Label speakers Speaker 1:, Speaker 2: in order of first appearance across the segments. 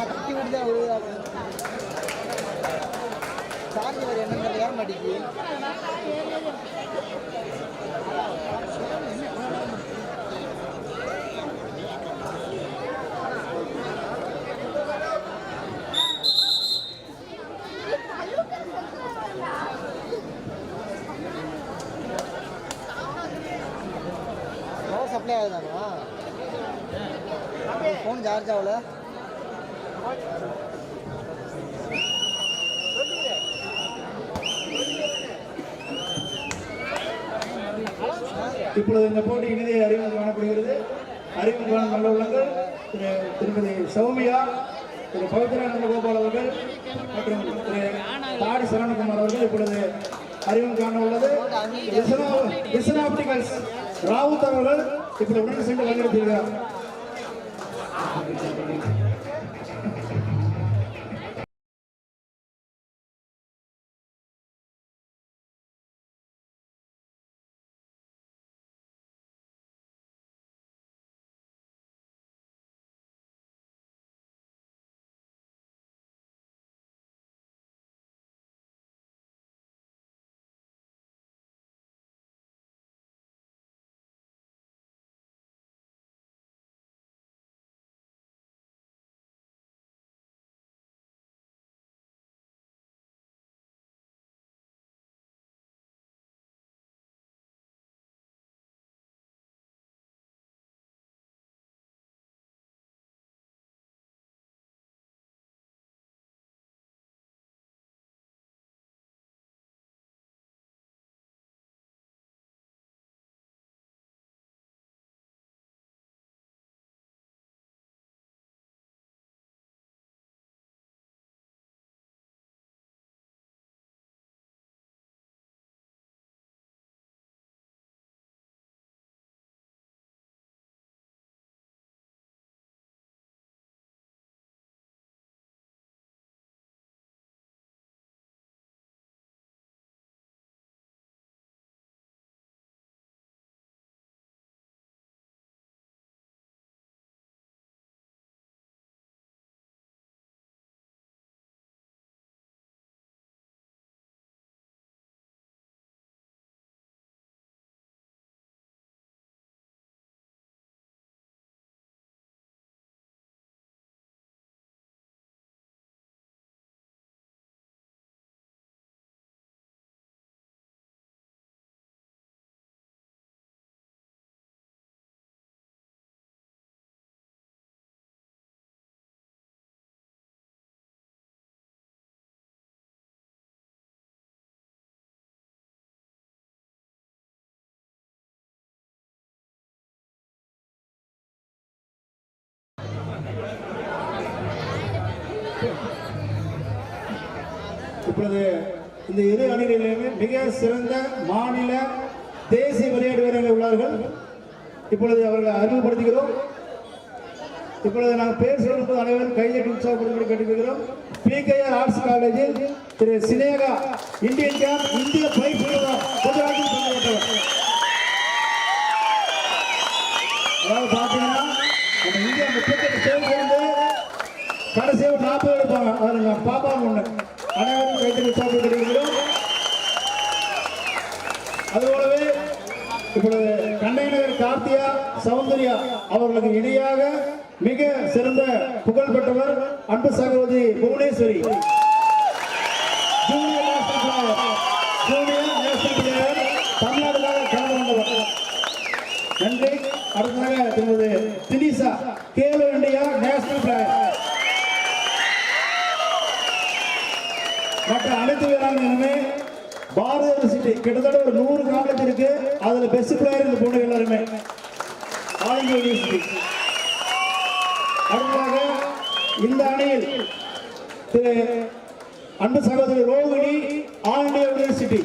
Speaker 1: கட்டி விட்டு தான் ஒரு சார்ஜ் வேறு என்னன்னு ஏற மாட்டேங்குது ஃபோன்
Speaker 2: இப்பொழுது இந்த போட்டி இனிதே அறிமுகம் காணப்படுகிறது. அறிமுகம் காணும் நல்ல உள்ளங்கள் திரு திருமதி சௌமியா திரு பவித்ரா நந்தகோபால் அவர்கள் மற்றும் திரு தாடி சரவணகுமார் அவர்கள் இப்பொழுது அறிமுகம் காண உள்ளது. விஸ்வனா ராவுத் அவர்கள் இப்பொழுது உடனே சென்று வழிநடத்தியிருக்கிறார் இப்பொழுது இந்த இரு அணிகளிலுமே மிக சிறந்த மாநில தேசிய விளையாட்டு வீரர்கள் உள்ளார்கள். இப்பொழுது அவர்களை அறிமுகப்படுத்துகிறோம். இப்பொழுது நாங்கள் பேர் சொல்லும்போது அனைவரும் கையெட்டு உற்சாகப்படுத்தி கேட்டுக்கிறோம் பிகேஆர் ஆர்ட்ஸ் காலேஜில் திரு சினேகா இந்தியன் கேம்ப் இந்திய பயிற்சி குஜராத்தில் அதாவது பார்த்தீங்கன்னா நம்ம இந்தியா முப்பத்தெட்டு சேர்ந்து கடைசியாக நாற்பது எடுப்பாங்க. அதில் பாப்பாங்க ஒன்று அனைவரும் கைத்தறி அதுபோலவே இப்பொழுது கண்ணைநகர் கார்த்தியா சௌந்தர்யா அவர்களுக்கு இணையாக மிக சிறந்த புகழ் பெற்றவர் அன்பு சகோதரி புவனேஸ்வரி. தமிழ்நாடுக்காக கலந்து கொண்டவர். நன்றி. அடுத்ததாக திருமதி Dinisha Khelo India national player மற்ற அனைத்து வீராங்கனுமே பாரதிய யூனிவர்சிட்டி கிட்டத்தட்ட ஒரு நூறு காலேஜ் இருக்கு. அதுல பெஸ்ட் பிளேயர் இந்த பொண்ணு எல்லாருமே. All university. அடுத்ததாக இந்த அணியில் திரு அன்பு சகோதரி ரோஹிணி ஆல் இந்தியா யூனிவர்சிட்டி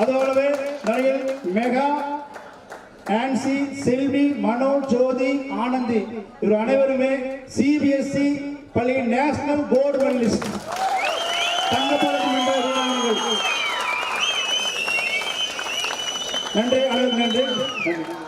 Speaker 2: அதுபோலவே நிறைய மெகா ஆன்சி செல்வி மனோ ஜோதி ஆனந்தி இவர் அனைவருமே சிபிஎஸ்சி பள்ளியின் நேஷனல் போர்டு மெடலிஸ்ட் தங்கப்பதக்கம் வென்ற வீராங்கனைகள் நன்றி அனைவருக்கும் நன்றி நன்றி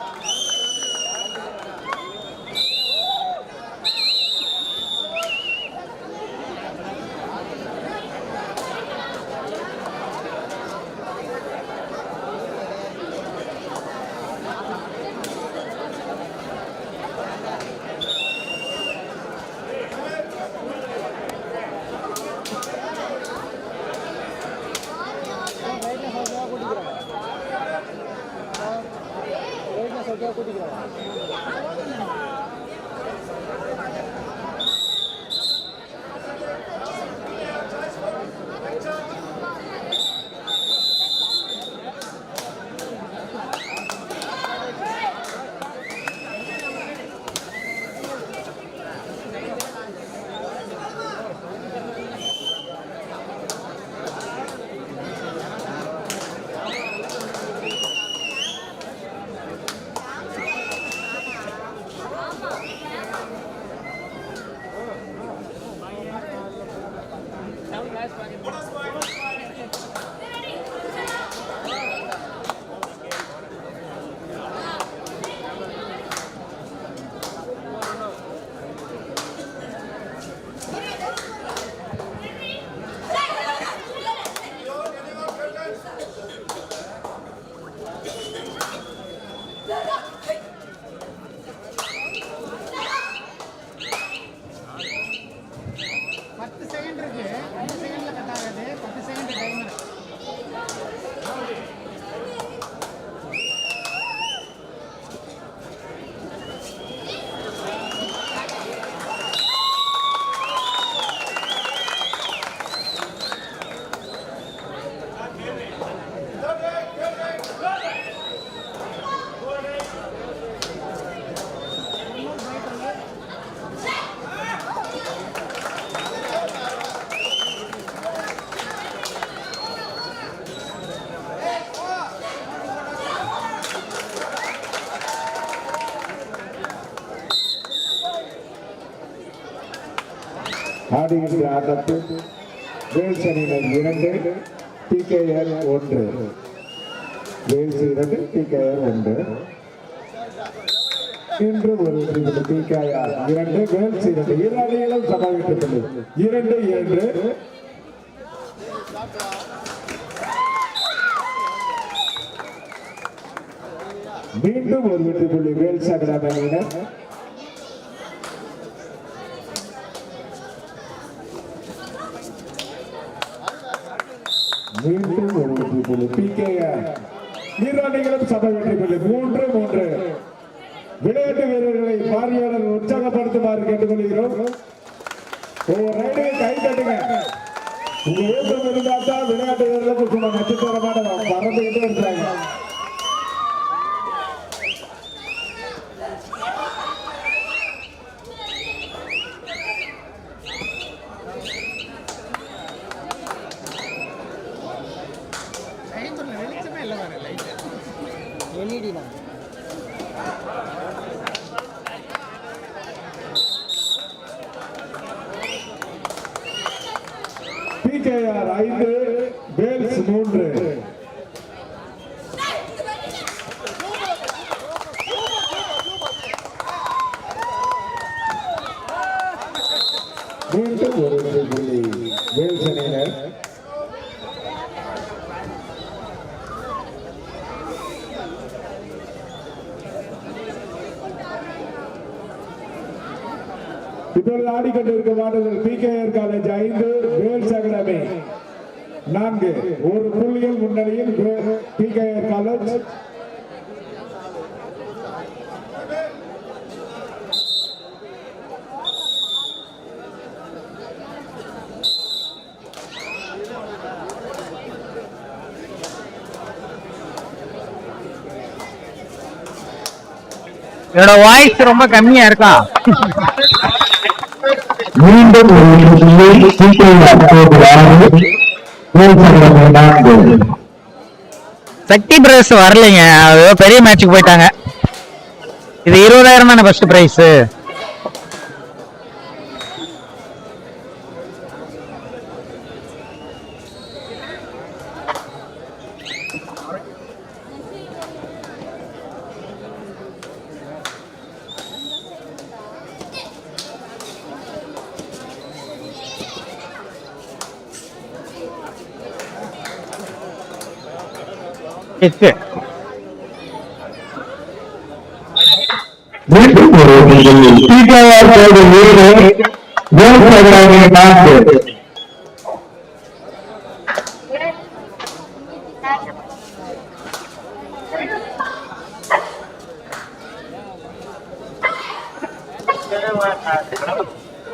Speaker 3: ஆடுகின்ற ஆட்டத்தில் வேல்ஸ் அணியினர் இரண்டு பிகேஆர் ஒன்று. வேல்ஸ் இரண்டு பிகேஆர் ஒன்று. இன்று ஒரு பிகேஆர் இரண்டு வேல்ஸ் இரண்டு இரு அணிகளும் சமாளிக்கப்பட்டது. இரண்டு இரண்டு மீண்டும் ஒரு வெற்றி புள்ளி வேல்ஸ் அகாடமி அணியினர் மீண்டும் ஒரு வெற்றி புள்ளி பிகேஆர் இரு அணிகளும் சபை வெற்றி புள்ளி மூன்று மூன்று. விளையாட்டு வீரர்களை பார்வையாளர் உற்சாகப்படுத்துமாறு கேட்டுக்கொள்கிறோம். ஒரு ரைடை கை தட்டுங்க உங்க ஊக்கம் இருந்தா தான் விளையாட்டு வீரர்களுக்கு சும்மா நட்சத்திரமான பறந்துகிட்டே இருக்கிறாங்க
Speaker 4: டைமர்ல வெளிச்சமே இல்லை வேற லைட்
Speaker 1: எல்இடி தான்
Speaker 3: பிகேஆர் ஐந்து வேல்ஸ் மூன்று மீண்டும் ஒரு வெற்றி புள்ளி வேல்ஸ் அணியினர் இப்பொழுது ஆடிக்கொண்டிருக்கும் கே பிகேஆர் காலேஜ் ஐந்து வேல்ஸ் அகாடமி நான்கு ஒரு புள்ளியில் முன்னணியில் பிகேஆர் காலேஜ்
Speaker 5: என்னோட வாய்ஸ் ரொம்ப கம்மியா இருக்கா?
Speaker 3: மீண்டும் ஒரு
Speaker 5: சக்தி பிரதர்ஸ் வரலைங்க. பெரிய மேட்சுக்கு போயிட்டாங்க. இது இருபதாயிரம் தானே ஃபர்ஸ்ட் பிரைஸ்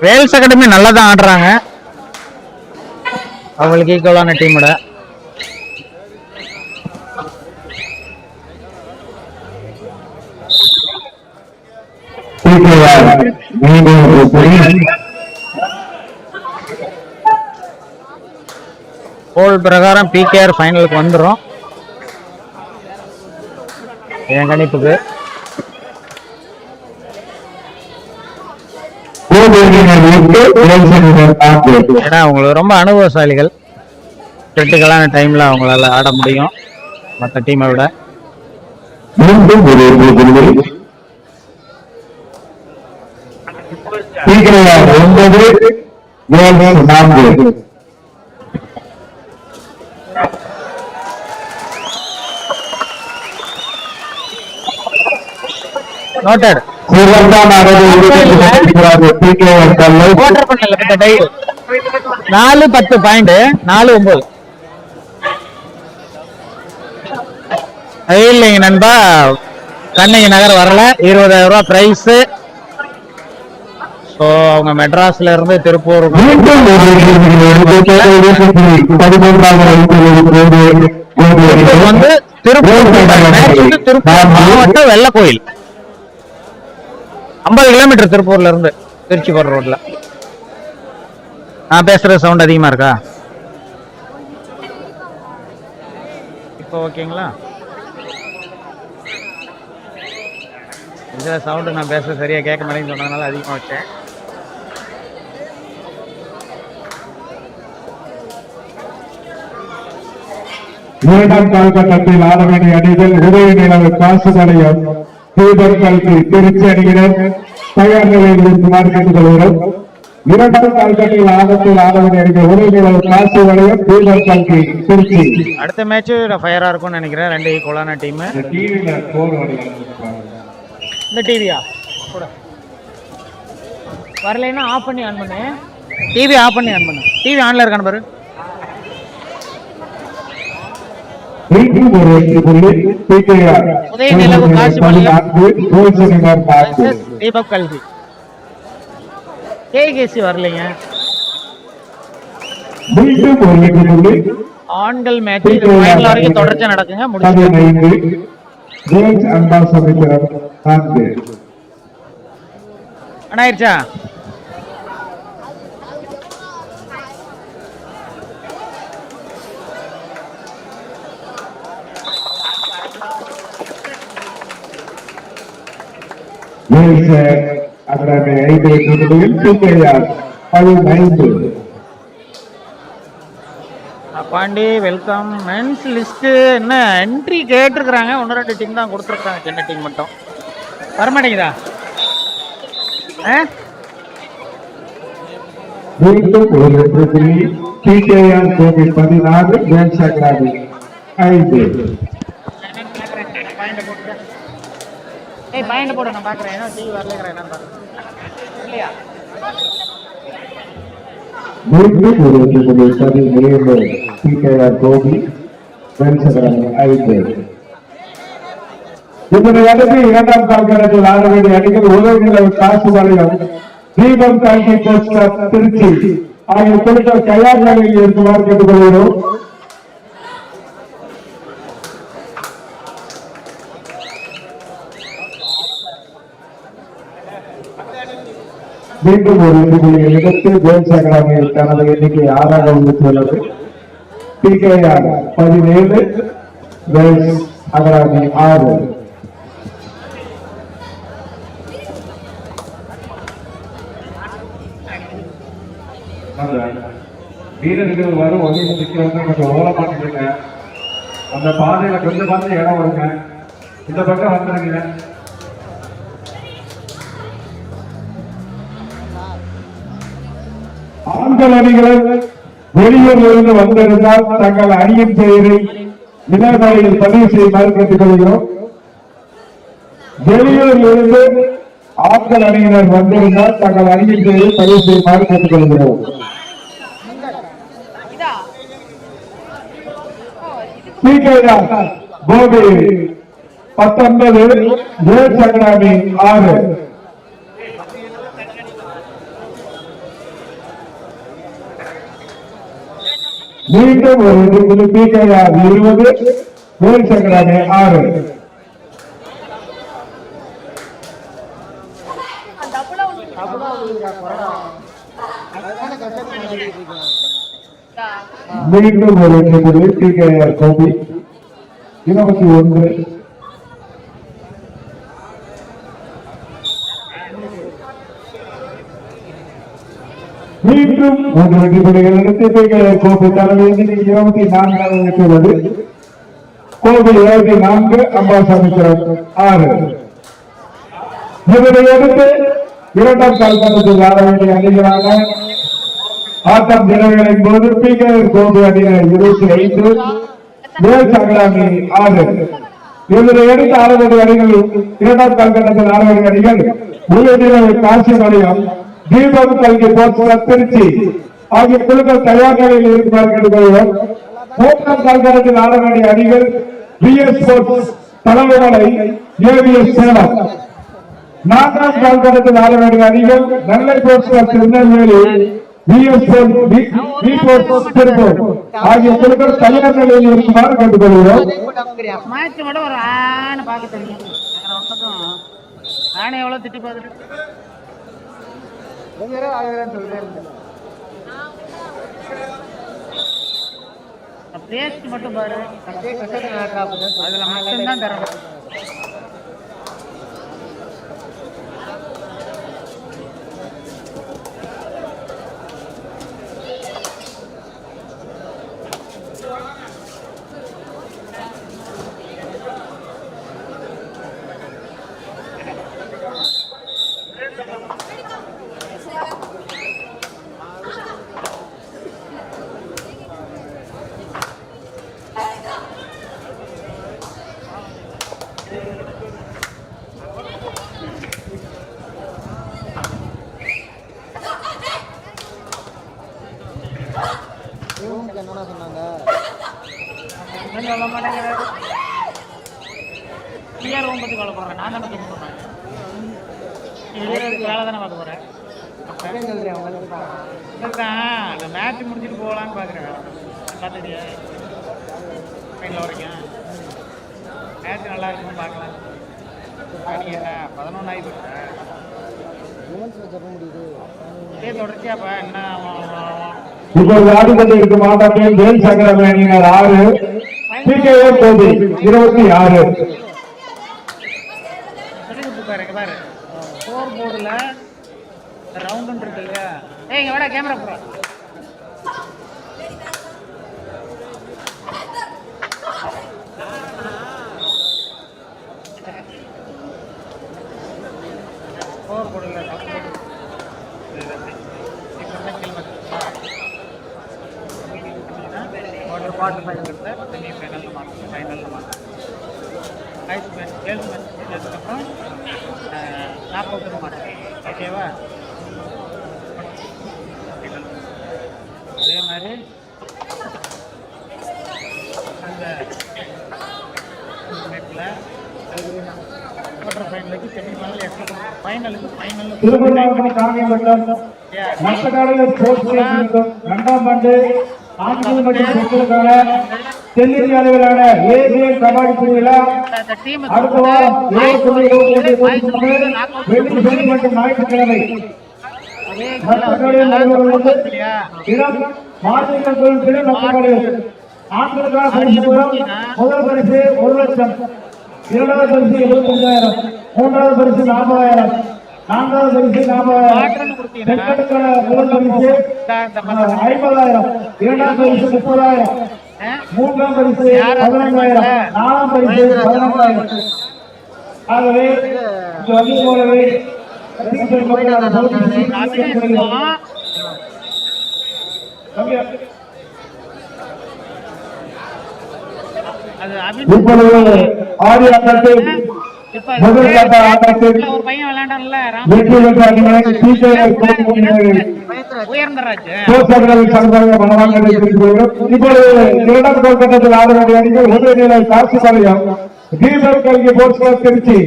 Speaker 3: வேல்ஸ் அகாடமி
Speaker 5: நல்லா தான் ஆடுறாங்க. அவங்களுக்கு ஈக்குவலான டீமோட கோல் பிரகாரம் பிகேஆர் ஃபைனலுக்கு வந்துடும் என் கணிப்புக்கு. ஏன்னா அவங்களுக்கு ரொம்ப அனுபவசாலிகள். கிரிட்டிக்கலான டைம்ல அவங்களால ஆட முடியும். மற்ற டீமை விட.
Speaker 3: ஒன்பது நான்கு.
Speaker 5: நாலு பத்து பாயிண்ட் நாலு ஒன்பது இல்லைங்க நண்பா கண்ணகி நகர் வரல. இருபதாயிரம் ரூபாய் பிரைஸ் ஸோ அவங்க மெட்ராஸ்ல இருந்து திருப்பூர் இது வந்து திருப்பூர் match வந்து திருப்பூர் மாவட்டம் வெள்ளக்கோயில். ஐம்பது கிலோமீட்டர் திருப்பூர்ல இருந்து திருச்சி போற ரோட்ல நான் பேசுற சவுண்ட் அதிகமா இருக்கா? இப்போ ஓகேங்களா? இந்த சவுண்டு நான் பேச சரியா கேட்க மாட்டேன்னு சொன்னதுனால அதிகமா வச்சேன்.
Speaker 3: இரண்டாம் கால்கட்டத்தில் ஆட வேண்டிய அணிகள் உதவி நிலவு காசு நிலையம் தீபர் கல்வி திருச்சி அணியினர் தயார் நிலையில் இருக்குமாறு கேட்டுக்கொள்கிறோம் இரண்டாம் கால்கட்டில் வேண்டிய அணிகள் உதவி நிலவு காசு நிலையம் தீபர் கல்வி திருச்சி.
Speaker 5: அடுத்த மேட்ச் ஃபயரா இருக்கும்னு நினைக்கிறேன். ரெண்டு ஈக்குவலான டீம் இந்த டிவியா கூட. வரலைன்னா ஆஃப் பண்ணி ஆன் பண்ணு. டிவி ஆஃப் பண்ணி ஆன் பண்ணு. டிவி ஆன்ல இருக்கான்னு பாரு.
Speaker 3: மீண்டும் ஒரு வெற்றி புள்ளி பிகேஆர்
Speaker 5: உதய நிலவு காசு நிலையம்.
Speaker 3: கோல்சனினர் நான்கு
Speaker 5: தீபக் கல்வி கேகேசி வரலைங்க.
Speaker 3: மீண்டும் ஒரு வெற்றி புள்ளி
Speaker 5: ஆண்கள் மேட்ச் இது ஃபைனல் வரைக்கும் தொடர்ச்சியா நடக்குங்க.
Speaker 3: பதினைந்து கேர்ள்ஸ் அம்பாசமித்திரம் ஐந்து பதினைந்து.
Speaker 5: பாண்டி வெல்கம். மென்ஸ் லிஸ்ட் என்ன? என்ட்ரி கேட்டிருக்கிறாங்க. ஒன்று ரெண்டு டீம் தான் கொடுத்துருக்காங்க சின்ன டீம் மட்டும். வரமாட்டேங்குதா? ஆ?
Speaker 3: மீண்டும் ஒரு பதினாறு அகாடமி ஐந்து.
Speaker 5: ஏய் பாயிண்ட் போட நான் பார்க்குறேன் ஏன்னா டிவி வரலங்கிறேன் என்னன்னு பார்க்குறேன் இல்லையா?
Speaker 3: மீண்டும் கோபி ஐந்து இதனை அடுத்து இரண்டாம் ஆட வேண்டிய அணிகள் காசு வளையம் தீபம் கால்கி போஸ்டர் திருச்சி. ஆகிய குழுக்கள் தயார் நிலையில் இருக்குமாறு கேட்டுக்கொள்கிறோம். மீண்டும் ஒரு எண்ணிக்கையை எடுத்து ஜேம்ஸ் அகாடமி தனது எண்ணிக்கை ஆறாக வந்துள்ளது பி கே ஆர் பதினேழு ஜேம்ஸ் அகாடமி ஆறு. வீரர்கள் வரும் வழி நிற்கிறவங்க கொஞ்சம் ஓரமா நிற்குங்க அந்த பாதையில கொஞ்சம் பார்த்து இடம் வருங்க இந்த பக்கம் வந்துருங்க. ஆண்கள் அணிகள் வெளியூரிலிருந்து வந்திருந்தால் தங்கள் அணியின் பெயரை இணையதளத்தில் பதிவு செய்யுமாறு கேட்டுக்கொள்கிறோம் வெளியூரிலிருந்து ஆட்கள் அணியினர் வந்திருந்தால் தங்கள் அணியின் பெயரை பதிவு செய்யுமாறு கேட்டுக்கொள்கிறோம் கோபி பத்தொன்பது ஏ சங்கராமி ஆறு. மீண்டும் ஒரு வெற்றி பிகேஆர் இருபது வேல் சங்கராமே ஆறு மீண்டும் ஒரு வெற்றி பிகேஆர் கோபி இருபத்தி ஒன்று மீண்டும் மூன்று வெற்றி புள்ளிகள் எடுத்து கோப்பை தலைமை இருபத்தி நான்காவது வெற்றுள்ளது கோபி இருபத்தி நான்கு அம்பாசாமி ஆறு. இதனை அடுத்து இரண்டாம் கால்கட்டத்தில் ஆட வேண்டிய அணிகளான ஆட்டம் நிறைவேறும் போது பிகேஆர் கோபி அணிகள் இருபத்தி ஐந்து வேல் சங்கராமி ஆறு. இதனை அடுத்து ஆட வேண்டிய அணிகள் இரண்டாம் கால்கட்டத்தில் ஆட வேண்டிய அணிகள் உள்ளூரில் காசி நிலையம் தீபம் கல்வி போஸ்டர் திருச்சி. ஆகிய குழுக்கள் தயார் நிலையில் இருக்குமாறு கேட்டுக்கொள்கிறோம் மூன்றாம் கால்கட்டத்தில் ஆட வேண்டிய அணிகள் பிஎஸ் ஸ்போர்ட்ஸ் தலைவர்களை ஏவிஎஸ் சேலம். நான்காம் கால்கட்டத்தில் ஆட வேண்டிய அணிகள் நெல்லை போஸ்டர் திருநெல்வேலி ஆகிய குழுக்கள் தயார் நிலையில் இருக்குமாறு கேட்டுக்கொள்கிறோம்
Speaker 5: பார்க்க தெரியும் வேற ஒன்றுக்கும் நானே எவ்வளோ திட்டி பார்த்துட்டு
Speaker 1: ரெகுலரா ஆகுறேன்னு சொல்லிட்டே இருந்தேன்
Speaker 5: பேஸ்ட் மட்டும் பாரு.
Speaker 1: அப்படியே கஷ்டத்தை நடக்கா அப்படின்னு
Speaker 5: அதுல மட்டும்தான் தரணும் ஒன்றும் சொல்ல மாட்டேங்கிறாரு கிளியர் ரூம் பற்றி நான் தான் பற்றி போடுறேன் வேலை தானே பார்க்க போகிறேன்
Speaker 1: அப்படியே
Speaker 5: அந்த மேட்ச் முடிச்சுட்டு போகலான்னு பார்க்குறேன். பார்த்துட்டியா ஃபைனல் வரைக்கும் மேட்ச் நல்லா இருக்குன்னு பார்க்கலாம். மணி என்ன பதினொன்று ஆகிட்டு
Speaker 1: உமன்ஸ்
Speaker 5: தொடர்ச்சியாப்பா. என்ன அவன் அவன்
Speaker 3: இப்போது ஆடிக்கொண்டிருக்கும் ஆட்டத்தில் வேல் சங்கரமே அணியினர் ஆறு பிகேஆர் கோபி இருபத்தி ஆறு.
Speaker 5: சொல்லி பாரு இருக்கு இல்லையா ஏய் இங்கே வேடா கேமரா போடுறா score quarter final semi final mark final mark. Ice match girls match முடிஞ்சதுக்கப்புறம் நாக் அவுட் மாட்டேன் ஓகேவா அதே மாதிரி அந்த குவார்டர் ஃபைனலுக்கு செமி ஃபைனல் எக்ஸ்ட்ரா ஃபைனலுக்கு ஃபைனல்
Speaker 3: மாவட்டம் காங்கேயம்பட்டம் மட்டக்காடு ஸ்போர்ட்ஸ் இரண்டாம் ஆண்டு ஆண்கள் மற்றும் பெண்களுக்கான தென்னிந்திய அளவிலான ஏசியன் கபாடி
Speaker 5: டீம்
Speaker 3: அடுத்த வாரம் வெள்ளி மற்றும் ஞாயிற்றுக்கிழமை. இடம் மாநிலங்கள் கோயில் மட்டக்காடு ஆண்களுக்கான பரிசு முதல் பரிசு ஒரு லட்சம். இரண்டாவது பரிசு எழுபத்தஞ்சாயிரம் மூன்றாவது பரிசு நாற்பதாயிரம். நான்காவது பரிசு நாற்பதாயிரம். பெண்களுக்கான முதல் பரிசு ஐம்பதாயிரம். இரண்டாம் பரிசு முப்பதாயிரம். மூன்றாம் பரிசு பதினொன்றாயிரம் நாலாம் பரிசு பதினொன்றாயிரம் ஆகவே இங்கு வந்து போலவே இப்பொழுது ஆடி ஆட்டத்தில்
Speaker 5: இப்ப
Speaker 3: முதல் கட்ட ஆட்டத்தில் இப்பொழுது இரண்டாம் கோல்கட்டத்தில் ஆட வேண்டிய அணிகள் நிலை காசு பாளையம் கல்வி திருச்சி.